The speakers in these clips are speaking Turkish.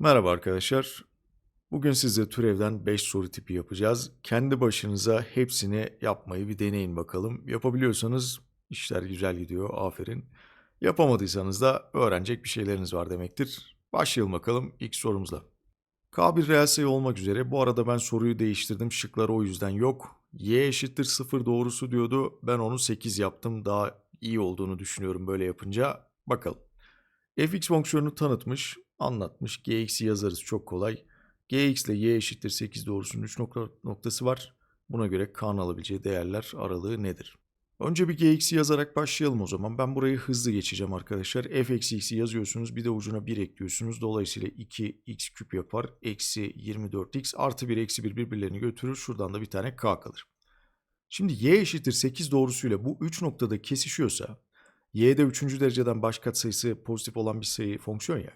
Merhaba arkadaşlar. Bugün size türevden 5 soru tipi yapacağız. Kendi başınıza hepsini yapmayı bir deneyin bakalım. Yapabiliyorsanız işler güzel gidiyor, aferin. Yapamadıysanız da öğrenecek bir şeyleriniz var demektir. Başlayalım bakalım ilk sorumuzla. K bir reel sayı olmak üzere. Bu arada ben soruyu değiştirdim. Şıklar o yüzden yok. Y eşittir 0 doğrusu diyordu. Ben onu 8 yaptım. Daha iyi olduğunu düşünüyorum böyle yapınca. Bakalım. Fx fonksiyonunu tanıtmış, anlatmış. gx'i yazarız çok kolay. gx ile y eşittir 8 doğrusunun 3 nokta, noktası var. Buna göre k'nın alabileceği değerler aralığı nedir? Önce bir gx'i yazarak başlayalım o zaman. Ben burayı hızlı geçeceğim arkadaşlar. f eksi x'i yazıyorsunuz. Bir de ucuna 1 ekliyorsunuz. Dolayısıyla 2x küp yapar. Eksi 24x artı 1 eksi 1 birbirlerini götürür. Şuradan da bir tane k kalır. Şimdi y eşittir 8 doğrusuyla bu 3 noktada kesişiyorsa y'de 3. dereceden baş katsayısı pozitif olan bir sayı fonksiyon ya.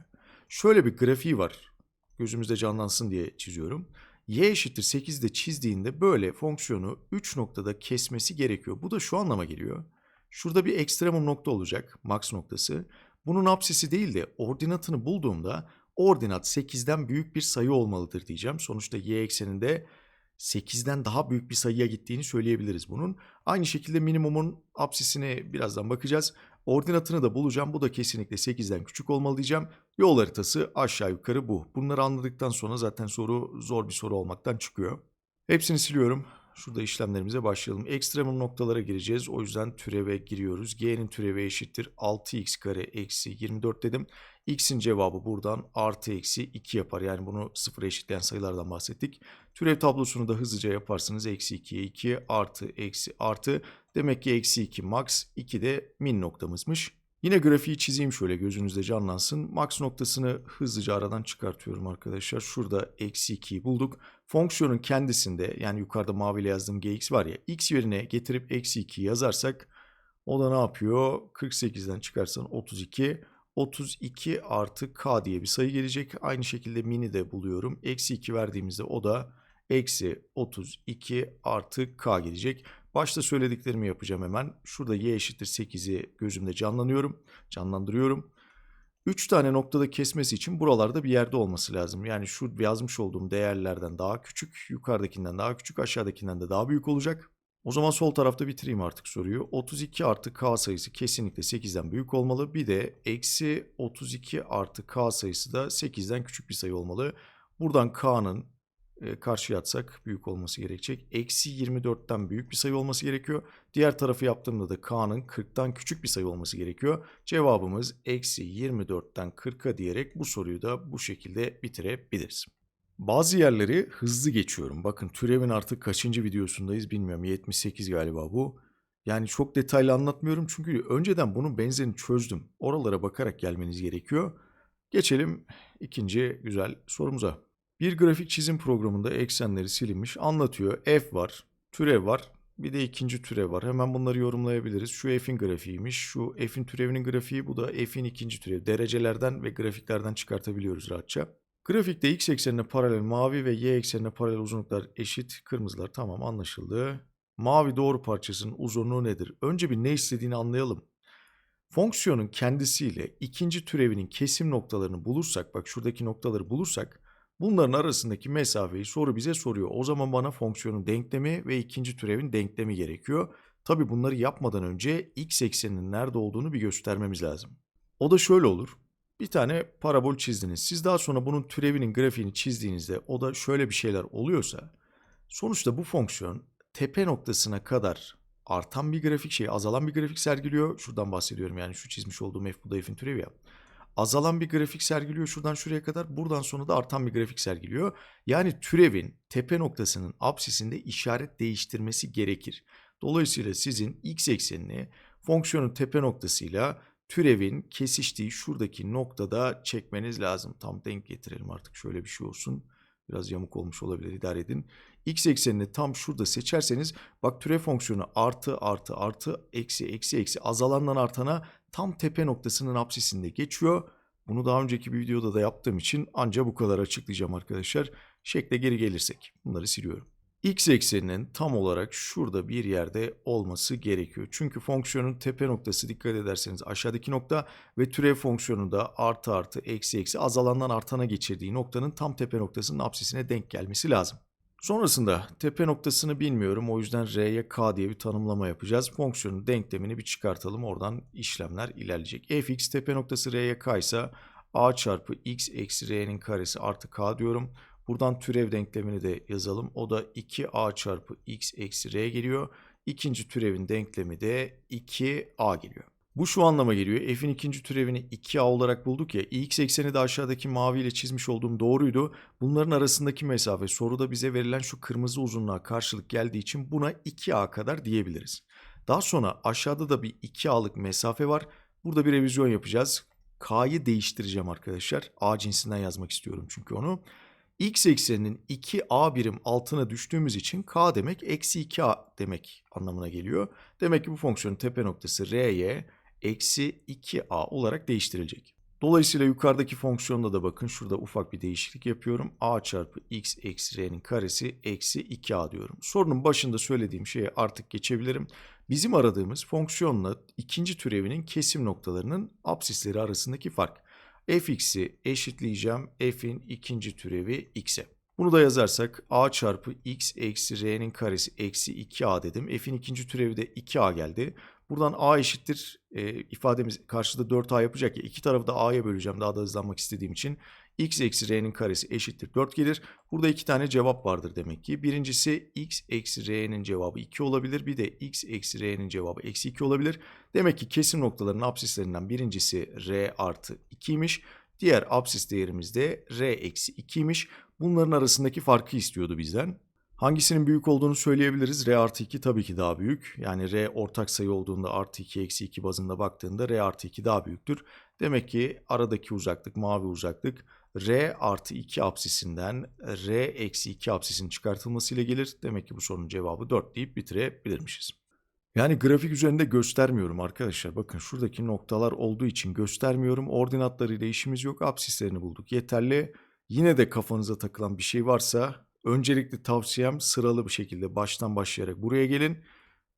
Şöyle bir grafiği var. Gözümüzde canlansın diye çiziyorum. y eşittir 8'de çizdiğinde böyle fonksiyonu 3 noktada kesmesi gerekiyor. Bu da şu anlama geliyor. Şurada bir ekstremum nokta olacak, max noktası. Bunun apsisi değil de ordinatını bulduğumda ordinat 8'den büyük bir sayı olmalıdır diyeceğim. Sonuçta y ekseninde 8'den daha büyük bir sayıya gittiğini söyleyebiliriz bunun. Aynı şekilde minimumun apsisine birazdan bakacağız. Ordinatını da bulacağım. Bu da kesinlikle 8'den küçük olmalı diyeceğim. Yol haritası aşağı yukarı bu. Bunları anladıktan sonra zaten soru zor bir soru olmaktan çıkıyor. Hepsini siliyorum. Şurada işlemlerimize başlayalım. Ekstremum noktalara gireceğiz. O yüzden türeve giriyoruz. G'nin türevi eşittir 6x kare eksi 24 dedim. X'in cevabı buradan artı eksi 2 yapar. Yani bunu sıfıra eşitleyen sayılardan bahsettik. Türev tablosunu da hızlıca yaparsınız. Eksi 2'ye 2 artı eksi artı. Demek ki eksi 2 max 2 de min noktamızmış. Yine grafiği çizeyim şöyle gözünüzde canlansın. Max noktasını hızlıca aradan çıkartıyorum arkadaşlar. Şurada eksi 2'yi bulduk. Fonksiyonun kendisinde yani yukarıda maviyle yazdığım gx var ya x yerine getirip eksi 2'yi yazarsak o da ne yapıyor? 48'den çıkarsan 32. 32 artı k diye bir sayı gelecek. Aynı şekilde mini de buluyorum. Eksi 2 verdiğimizde o da eksi 32 artı k gelecek. Başta söylediklerimi yapacağım hemen. Şurada y eşittir 8'i gözümde canlanıyorum, canlandırıyorum. 3 tane noktada kesmesi için buralarda bir yerde olması lazım. Yani şu yazmış olduğum değerlerden daha küçük, yukarıdakinden daha küçük, aşağıdakinden de daha büyük olacak. O zaman sol tarafta bitireyim artık soruyu. 32 artı k sayısı kesinlikle 8'den büyük olmalı. Bir de eksi 32 artı k sayısı da 8'den küçük bir sayı olmalı. Buradan k'nın karşıya atsak büyük olması gerekecek. Eksi 24'ten büyük bir sayı olması gerekiyor. Diğer tarafı yaptığımda da k'nın 40'tan küçük bir sayı olması gerekiyor. Cevabımız eksi 24'ten 40'a diyerek bu soruyu da bu şekilde bitirebiliriz. Bazı yerleri hızlı geçiyorum. Bakın türevin artık kaçıncı videosundayız bilmiyorum. 78 galiba bu. Yani çok detaylı anlatmıyorum çünkü önceden bunun benzerini çözdüm. Oralara bakarak gelmeniz gerekiyor. Geçelim ikinci güzel sorumuza. Bir grafik çizim programında eksenleri silinmiş anlatıyor. F var, türev var, bir de ikinci türev var. Hemen bunları yorumlayabiliriz. Şu f'in grafiğiymiş, şu f'in türevinin grafiği, bu da f'in ikinci türevi. Derecelerden ve grafiklerden çıkartabiliyoruz rahatça. Grafikte x eksenine paralel mavi ve y eksenine paralel uzunluklar eşit. Kırmızılar tamam anlaşıldı. Mavi doğru parçasının uzunluğu nedir? Önce bir ne istediğini anlayalım. Fonksiyonun kendisiyle ikinci türevinin kesim noktalarını bulursak, bak şuradaki noktaları bulursak, bunların arasındaki mesafeyi soru bize soruyor. O zaman bana fonksiyonun denklemi ve ikinci türevin denklemi gerekiyor. Tabi bunları yapmadan önce x ekseninin nerede olduğunu bir göstermemiz lazım. O da şöyle olur. Bir tane parabol çizdiniz. Siz daha sonra bunun türevinin grafiğini çizdiğinizde o da şöyle bir şeyler oluyorsa sonuçta bu fonksiyon tepe noktasına kadar artan bir grafik şey azalan bir grafik sergiliyor. Şuradan bahsediyorum yani şu çizmiş olduğum f bu da f'in türevi ya. Azalan bir grafik sergiliyor şuradan şuraya kadar. Buradan sonra da artan bir grafik sergiliyor. Yani türevin tepe noktasının apsisinde işaret değiştirmesi gerekir. Dolayısıyla sizin x eksenini fonksiyonun tepe noktasıyla türevin kesiştiği şuradaki noktada çekmeniz lazım. Tam denk getirelim artık şöyle bir şey olsun. Biraz yamuk olmuş olabilir idare edin. X eksenini tam şurada seçerseniz bak türev fonksiyonu artı artı artı eksi eksi eksi azalandan artana tam tepe noktasının apsisinde geçiyor. Bunu daha önceki bir videoda da yaptığım için anca bu kadar açıklayacağım arkadaşlar. Şekle geri gelirsek bunları siliyorum. x ekseninin tam olarak şurada bir yerde olması gerekiyor. Çünkü fonksiyonun tepe noktası dikkat ederseniz aşağıdaki nokta ve türev fonksiyonu da artı artı eksi eksi azalandan artana geçirdiği noktanın tam tepe noktasının apsisine denk gelmesi lazım. Sonrasında tepe noktasını bilmiyorum o yüzden r'ye k diye bir tanımlama yapacağız. Fonksiyonun denklemini bir çıkartalım oradan işlemler ilerleyecek. fx tepe noktası r'ye k ise a çarpı x eksi r'nin karesi artı k diyorum. Buradan türev denklemini de yazalım. O da 2a çarpı x eksi r geliyor. İkinci türevin denklemi de 2a geliyor. Bu şu anlama geliyor. F'in ikinci türevini 2a olarak bulduk ya. x ekseni de aşağıdaki maviyle çizmiş olduğum doğruydu. Bunların arasındaki mesafe soruda bize verilen şu kırmızı uzunluğa karşılık geldiği için buna 2a kadar diyebiliriz. Daha sonra aşağıda da bir 2a'lık mesafe var. Burada bir revizyon yapacağız. K'yı değiştireceğim arkadaşlar. A cinsinden yazmak istiyorum çünkü onu x ekseninin 2a birim altına düştüğümüz için k demek eksi 2a demek anlamına geliyor. Demek ki bu fonksiyonun tepe noktası r'ye eksi 2a olarak değiştirilecek. Dolayısıyla yukarıdaki fonksiyonda da bakın şurada ufak bir değişiklik yapıyorum. a çarpı x eksi r'nin karesi eksi 2a diyorum. Sorunun başında söylediğim şeye artık geçebilirim. Bizim aradığımız fonksiyonla ikinci türevinin kesim noktalarının apsisleri arasındaki fark fx'i eşitleyeceğim f'in ikinci türevi x'e. Bunu da yazarsak a çarpı x eksi r'nin karesi eksi 2a dedim. F'in ikinci türevi de 2a geldi. Buradan a eşittir e, ifademiz karşıda 4a yapacak ya iki tarafı da a'ya böleceğim daha da hızlanmak istediğim için x eksi r'nin karesi eşittir 4 gelir. Burada iki tane cevap vardır demek ki. Birincisi x eksi r'nin cevabı 2 olabilir. Bir de x eksi r'nin cevabı eksi 2 olabilir. Demek ki kesim noktalarının apsislerinden birincisi r artı 2'ymiş. Diğer apsis değerimiz de r eksi 2'ymiş. Bunların arasındaki farkı istiyordu bizden. Hangisinin büyük olduğunu söyleyebiliriz. R artı 2 tabii ki daha büyük. Yani R ortak sayı olduğunda artı 2 eksi 2 bazında baktığında R artı 2 daha büyüktür. Demek ki aradaki uzaklık mavi uzaklık R artı 2 apsisinden R eksi 2 apsisin çıkartılmasıyla gelir. Demek ki bu sorunun cevabı 4 deyip bitirebilirmişiz. Yani grafik üzerinde göstermiyorum arkadaşlar. Bakın şuradaki noktalar olduğu için göstermiyorum. Ordinatlarıyla işimiz yok. Apsislerini bulduk. Yeterli. Yine de kafanıza takılan bir şey varsa öncelikli tavsiyem sıralı bir şekilde baştan başlayarak buraya gelin.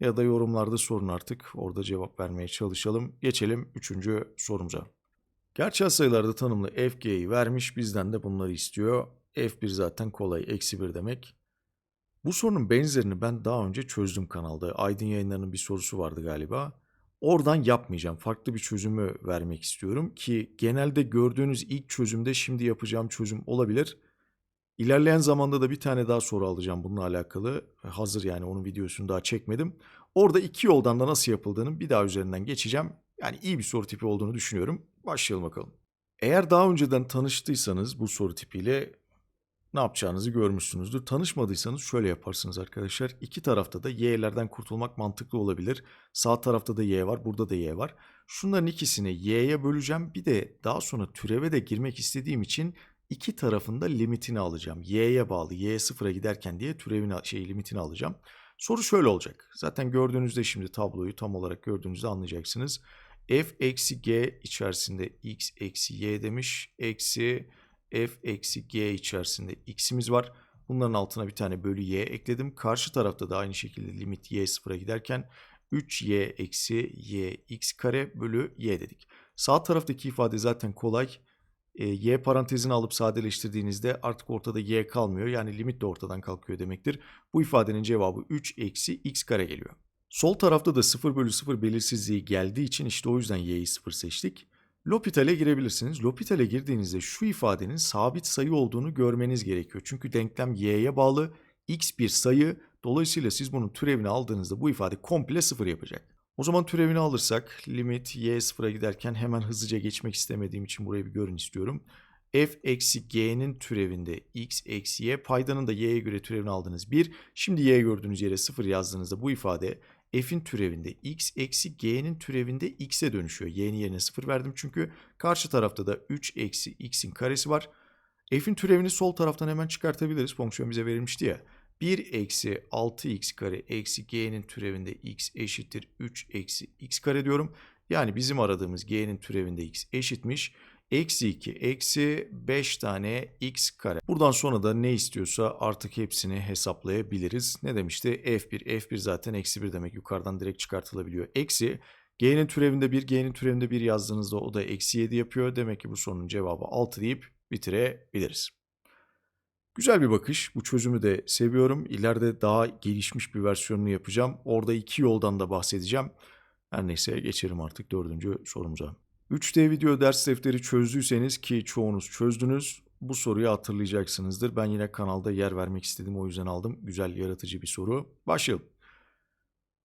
Ya da yorumlarda sorun artık. Orada cevap vermeye çalışalım. Geçelim 3. sorumuza. Gerçel sayılarda tanımlı fg'yi vermiş. Bizden de bunları istiyor. f1 zaten kolay. Eksi 1 demek. Bu sorunun benzerini ben daha önce çözdüm kanalda. Aydın yayınlarının bir sorusu vardı galiba. Oradan yapmayacağım. Farklı bir çözümü vermek istiyorum ki genelde gördüğünüz ilk çözümde şimdi yapacağım çözüm olabilir. İlerleyen zamanda da bir tane daha soru alacağım bununla alakalı. Hazır yani onun videosunu daha çekmedim. Orada iki yoldan da nasıl yapıldığını bir daha üzerinden geçeceğim. Yani iyi bir soru tipi olduğunu düşünüyorum. Başlayalım bakalım. Eğer daha önceden tanıştıysanız bu soru tipiyle ne yapacağınızı görmüşsünüzdür. Tanışmadıysanız şöyle yaparsınız arkadaşlar. İki tarafta da y'lerden kurtulmak mantıklı olabilir. Sağ tarafta da y var, burada da y var. Şunların ikisini y'ye böleceğim. Bir de daha sonra türeve de girmek istediğim için iki tarafında limitini alacağım. y'ye bağlı, y sıfıra giderken diye türevin şey limitini alacağım. Soru şöyle olacak. Zaten gördüğünüzde şimdi tabloyu tam olarak gördüğünüzde anlayacaksınız. f eksi g içerisinde x eksi y demiş. Eksi f eksi g içerisinde x'imiz var. Bunların altına bir tane bölü y ekledim. Karşı tarafta da aynı şekilde limit y sıfıra giderken 3y eksi y x kare bölü y dedik. Sağ taraftaki ifade zaten kolay. E, y parantezini alıp sadeleştirdiğinizde artık ortada y kalmıyor. Yani limit de ortadan kalkıyor demektir. Bu ifadenin cevabı 3 eksi x kare geliyor. Sol tarafta da 0 bölü 0 belirsizliği geldiği için işte o yüzden y'yi 0 seçtik. L'Hopital'e girebilirsiniz. L'Hopital'e girdiğinizde şu ifadenin sabit sayı olduğunu görmeniz gerekiyor. Çünkü denklem y'ye bağlı. x bir sayı. Dolayısıyla siz bunun türevini aldığınızda bu ifade komple sıfır yapacak. O zaman türevini alırsak limit y sıfıra giderken hemen hızlıca geçmek istemediğim için burayı bir görün istiyorum. f eksi g'nin türevinde x eksi y paydanın da y'ye göre türevini aldınız 1. Şimdi y gördüğünüz yere 0 yazdığınızda bu ifade f'in türevinde x eksi g'nin türevinde x'e dönüşüyor. y'nin yerine 0 verdim çünkü karşı tarafta da 3 eksi x'in karesi var. f'in türevini sol taraftan hemen çıkartabiliriz. Fonksiyon bize verilmişti ya. 1 eksi 6x kare eksi g'nin türevinde x eşittir 3 eksi x kare diyorum. Yani bizim aradığımız g'nin türevinde x eşitmiş. Eksi 2 eksi 5 tane x kare. Buradan sonra da ne istiyorsa artık hepsini hesaplayabiliriz. Ne demişti? F1. F1 zaten eksi 1 demek. Yukarıdan direkt çıkartılabiliyor. Eksi G'nin türevinde 1, G'nin türevinde 1 yazdığınızda o da eksi 7 yapıyor. Demek ki bu sorunun cevabı 6 deyip bitirebiliriz. Güzel bir bakış. Bu çözümü de seviyorum. İleride daha gelişmiş bir versiyonunu yapacağım. Orada iki yoldan da bahsedeceğim. Her neyse geçelim artık dördüncü sorumuza. 3D video ders defteri çözdüyseniz ki çoğunuz çözdünüz. Bu soruyu hatırlayacaksınızdır. Ben yine kanalda yer vermek istedim o yüzden aldım. Güzel yaratıcı bir soru. Başlayalım.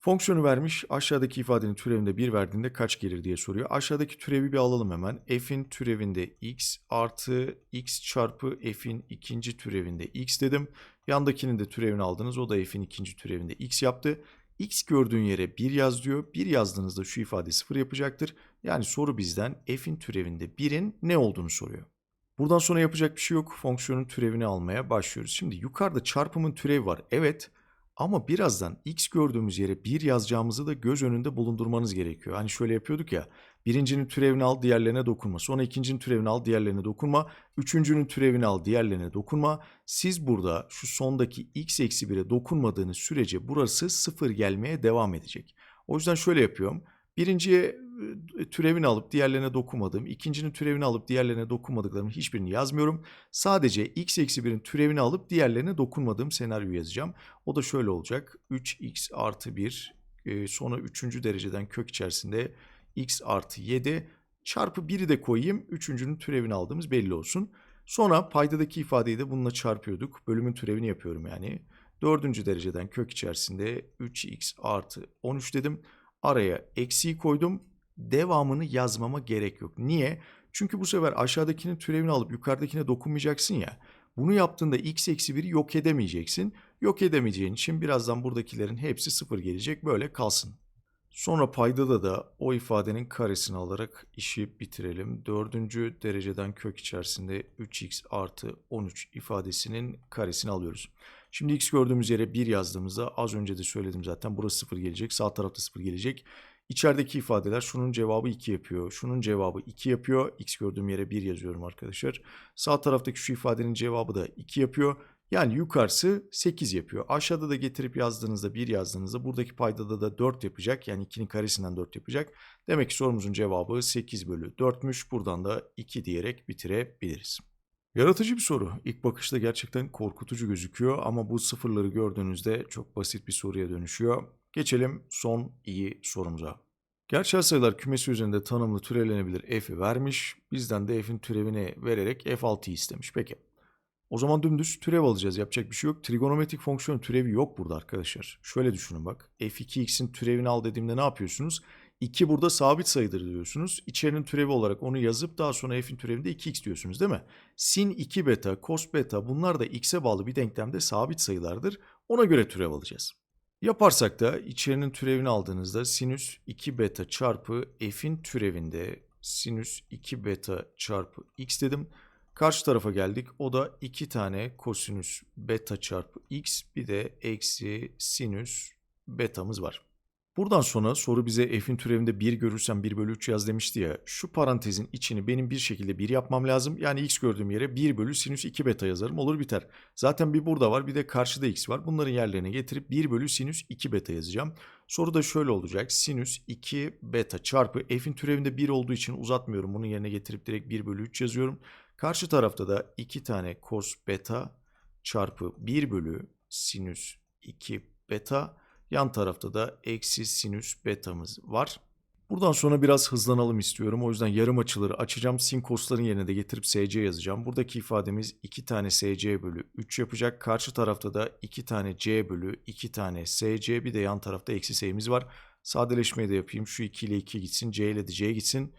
Fonksiyonu vermiş. Aşağıdaki ifadenin türevinde 1 verdiğinde kaç gelir diye soruyor. Aşağıdaki türevi bir alalım hemen. F'in türevinde x artı x çarpı f'in ikinci türevinde x dedim. Yandakinin de türevini aldınız. O da f'in ikinci türevinde x yaptı. x gördüğün yere 1 yaz diyor. 1 yazdığınızda şu ifade 0 yapacaktır. Yani soru bizden f'in türevinde 1'in ne olduğunu soruyor. Buradan sonra yapacak bir şey yok. Fonksiyonun türevini almaya başlıyoruz. Şimdi yukarıda çarpımın türevi var. Evet. Ama birazdan x gördüğümüz yere 1 yazacağımızı da göz önünde bulundurmanız gerekiyor. Hani şöyle yapıyorduk ya. Birincinin türevini al diğerlerine dokunma. Sonra ikincinin türevini al diğerlerine dokunma. Üçüncünün türevini al diğerlerine dokunma. Siz burada şu sondaki x eksi 1'e dokunmadığınız sürece burası 0 gelmeye devam edecek. O yüzden şöyle yapıyorum. Birinciye türevini alıp diğerlerine dokunmadığım, ikincinin türevini alıp diğerlerine dokunmadıklarımın hiçbirini yazmıyorum. Sadece x eksi 1'in türevini alıp diğerlerine dokunmadığım senaryoyu yazacağım. O da şöyle olacak. 3x artı 1 e, sonra 3. dereceden kök içerisinde x artı 7 çarpı 1'i de koyayım. Üçüncünün türevini aldığımız belli olsun. Sonra paydadaki ifadeyi de bununla çarpıyorduk. Bölümün türevini yapıyorum yani. Dördüncü dereceden kök içerisinde 3x artı 13 dedim. Araya eksiği koydum. Devamını yazmama gerek yok. Niye? Çünkü bu sefer aşağıdakinin türevini alıp yukarıdakine dokunmayacaksın ya. Bunu yaptığında x eksi 1'i yok edemeyeceksin. Yok edemeyeceğin için birazdan buradakilerin hepsi sıfır gelecek. Böyle kalsın. Sonra paydada da o ifadenin karesini alarak işi bitirelim. Dördüncü dereceden kök içerisinde 3x artı 13 ifadesinin karesini alıyoruz. Şimdi x gördüğümüz yere 1 yazdığımızda az önce de söyledim zaten burası 0 gelecek. Sağ tarafta 0 gelecek. İçerideki ifadeler şunun cevabı 2 yapıyor. Şunun cevabı 2 yapıyor. X gördüğüm yere 1 yazıyorum arkadaşlar. Sağ taraftaki şu ifadenin cevabı da 2 yapıyor. Yani yukarısı 8 yapıyor. Aşağıda da getirip yazdığınızda 1 yazdığınızda buradaki paydada da 4 yapacak. Yani 2'nin karesinden 4 yapacak. Demek ki sorumuzun cevabı 8 bölü 4'müş. Buradan da 2 diyerek bitirebiliriz. Yaratıcı bir soru. İlk bakışta gerçekten korkutucu gözüküyor ama bu sıfırları gördüğünüzde çok basit bir soruya dönüşüyor. Geçelim son iyi sorumuza. Gerçel sayılar kümesi üzerinde tanımlı türevlenebilir f'i vermiş. Bizden de f'in türevini vererek f6'yı istemiş. Peki. O zaman dümdüz türev alacağız. Yapacak bir şey yok. Trigonometrik fonksiyon türevi yok burada arkadaşlar. Şöyle düşünün bak. f2x'in türevini al dediğimde ne yapıyorsunuz? 2 burada sabit sayıdır diyorsunuz. İçerinin türevi olarak onu yazıp daha sonra f'in türevinde 2x diyorsunuz değil mi? Sin 2 beta, cos beta bunlar da x'e bağlı bir denklemde sabit sayılardır. Ona göre türev alacağız. Yaparsak da içerinin türevini aldığınızda sinüs 2 beta çarpı f'in türevinde sinüs 2 beta çarpı x dedim. Karşı tarafa geldik. O da 2 tane kosinüs beta çarpı x bir de eksi sinüs betamız var. Buradan sonra soru bize f'in türevinde 1 görürsem 1 bölü 3 yaz demişti ya. Şu parantezin içini benim bir şekilde 1 yapmam lazım. Yani x gördüğüm yere 1 bölü sinüs 2 beta yazarım. Olur biter. Zaten bir burada var bir de karşıda x var. Bunların yerlerine getirip 1 bölü sinüs 2 beta yazacağım. Soru da şöyle olacak. Sinüs 2 beta çarpı f'in türevinde 1 olduğu için uzatmıyorum. Bunun yerine getirip direkt 1 bölü 3 yazıyorum. Karşı tarafta da 2 tane cos beta çarpı 1 bölü sinüs 2 beta Yan tarafta da eksi sinüs betamız var. Buradan sonra biraz hızlanalım istiyorum. O yüzden yarım açıları açacağım. Sin kosların yerine de getirip SC yazacağım. Buradaki ifademiz 2 tane SC bölü 3 yapacak. Karşı tarafta da 2 tane C bölü 2 tane SC. Bir de yan tarafta eksi S'imiz var. Sadeleşmeyi de yapayım. Şu 2 ile 2 gitsin. C ile de C gitsin.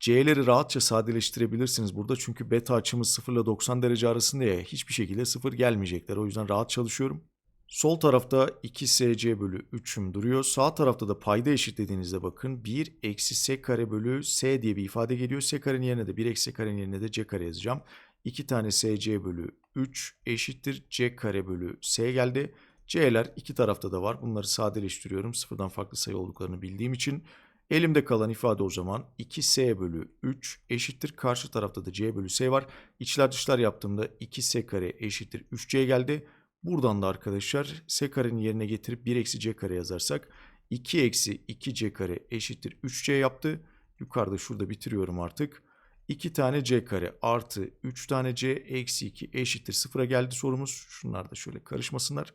C'leri rahatça sadeleştirebilirsiniz burada. Çünkü beta açımız 0 ile 90 derece arasında ya hiçbir şekilde 0 gelmeyecekler. O yüzden rahat çalışıyorum. Sol tarafta 2sc bölü 3'üm duruyor. Sağ tarafta da payda eşitlediğinizde bakın 1 eksi s kare bölü s diye bir ifade geliyor. s karenin yerine de 1 eksi s karenin yerine de c kare yazacağım. 2 tane sc bölü 3 eşittir c kare bölü s geldi. c'ler iki tarafta da var. Bunları sadeleştiriyorum. Sıfırdan farklı sayı olduklarını bildiğim için. Elimde kalan ifade o zaman 2s bölü 3 eşittir. Karşı tarafta da c bölü s var. İçler dışlar yaptığımda 2s kare eşittir 3c geldi. Buradan da arkadaşlar s karenin yerine getirip 1 eksi c kare yazarsak 2 eksi 2c kare eşittir 3c yaptı. Yukarıda şurada bitiriyorum artık. 2 tane c kare artı 3 tane c eksi 2 eşittir 0'a geldi sorumuz. Şunlar da şöyle karışmasınlar.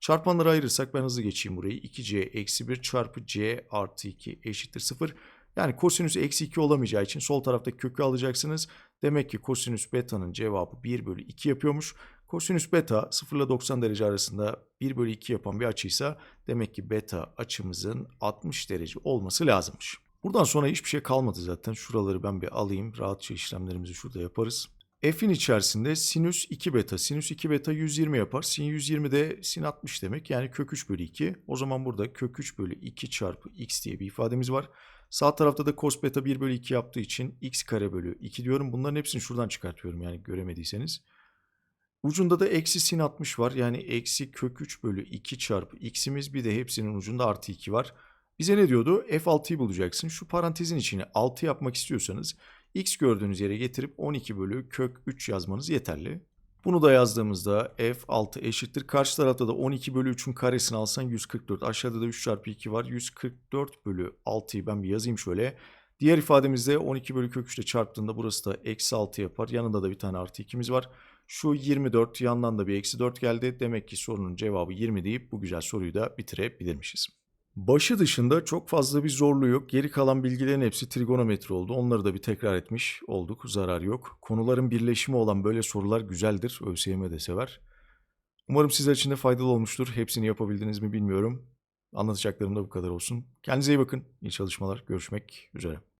Çarpanları ayırırsak ben hızlı geçeyim burayı. 2c eksi 1 çarpı c artı 2 eşittir 0. Yani kosinüs eksi 2 olamayacağı için sol taraftaki kökü alacaksınız. Demek ki kosinüs beta'nın cevabı 1 bölü 2 yapıyormuş. Kosinüs beta 0 ile 90 derece arasında 1 bölü 2 yapan bir açıysa demek ki beta açımızın 60 derece olması lazımmış. Buradan sonra hiçbir şey kalmadı zaten. Şuraları ben bir alayım. Rahatça işlemlerimizi şurada yaparız. F'in içerisinde sinüs 2 beta. Sinüs 2 beta 120 yapar. Sin 120 de sin 60 demek. Yani kök 3 bölü 2. O zaman burada kök 3 bölü 2 çarpı x diye bir ifademiz var. Sağ tarafta da cos beta 1 bölü 2 yaptığı için x kare bölü 2 diyorum. Bunların hepsini şuradan çıkartıyorum yani göremediyseniz. Ucunda da eksi sin 60 var. Yani eksi kök 3 bölü 2 çarpı x'imiz bir de hepsinin ucunda artı 2 var. Bize ne diyordu? F6'yı bulacaksın. Şu parantezin içine 6 yapmak istiyorsanız x gördüğünüz yere getirip 12 bölü kök 3 yazmanız yeterli. Bunu da yazdığımızda f6 eşittir. Karşı tarafta da 12 bölü 3'ün karesini alsan 144. Aşağıda da 3 çarpı 2 var. 144 bölü 6'yı ben bir yazayım şöyle. Diğer ifademizde 12 bölü kök 3 ile çarptığında burası da eksi 6 yapar. Yanında da bir tane artı 2'miz var. Şu 24 yandan da bir eksi 4 geldi. Demek ki sorunun cevabı 20 deyip bu güzel soruyu da bitirebilirmişiz. Başı dışında çok fazla bir zorluğu yok. Geri kalan bilgilerin hepsi trigonometri oldu. Onları da bir tekrar etmiş olduk. Zarar yok. Konuların birleşimi olan böyle sorular güzeldir. ÖSYM de sever. Umarım sizler için de faydalı olmuştur. Hepsini yapabildiniz mi bilmiyorum. Anlatacaklarım da bu kadar olsun. Kendinize iyi bakın. İyi çalışmalar. Görüşmek üzere.